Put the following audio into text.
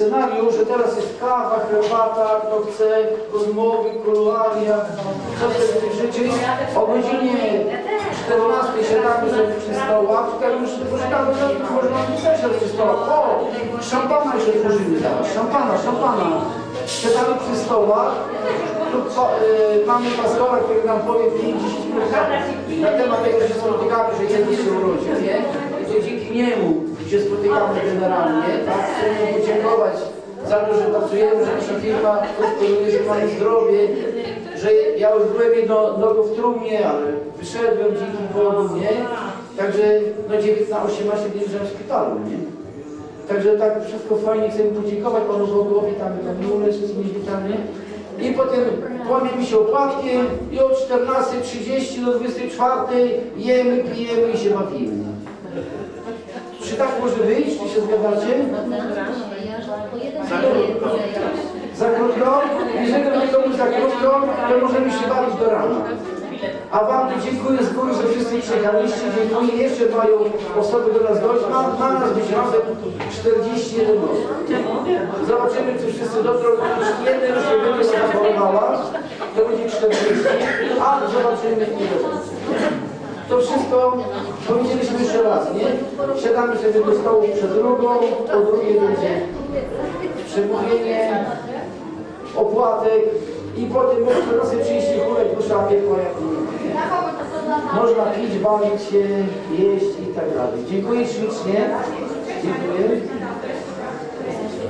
scenariusz, że teraz jest kawa, herbata, kto chce, rozmowy, kuluaria, co sobie życzyć. O godzinie 14 siadamy sobie przy stołach, tutaj już już nawet można pisać przy stołach. O, szampana jeszcze tworzymy teraz, szampana, szampana. Siadamy przy stołach, tu pa, y, mamy pastora, który nam powie 50 minut na temat tego, że się spotykamy, że jeden się urodził, nie? Dzięki niemu się spotykamy generalnie, tak? Podziękować za to, że pracujemy, że nasza firma gospodaruje, że mamy zdrowie, że ja już byłem jedno nogo w trumnie, ale wyszedłem dzięki Bogu, nie? Także no 19, 18 dni w szpitalu, nie? Także tak wszystko fajnie chcemy podziękować Panu Bogowi, tam Kamilule, wszystkim witamy. I potem kłamiemy się opłatkiem i od 14.30 do 24.00 jemy, pijemy i się bawimy. Czy tak może wyjść? Czy się zgadzacie? Za krótko? Jeżeli za krótko, to możemy się bawić do rana. A Wam dziękuję z góry, że wszyscy przyjechaliście. Dziękuję. Jeszcze mają osoby do nas dojść. Ma, ma nas być razem 41 osób. Zobaczymy, czy wszyscy Jeśli jeden się będzie zachorowała, to będzie 40, ale zobaczymy ile. To wszystko powiedzieliśmy jeszcze raz, nie? Siadamy sobie do stołu przed drugą, po drugiej będzie przemówienie, opłatek i potem można raz 30 chórek dusza piekła. Można pić, bawić się, jeść i tak dalej. Dziękuję ślicznie. Dziękuję.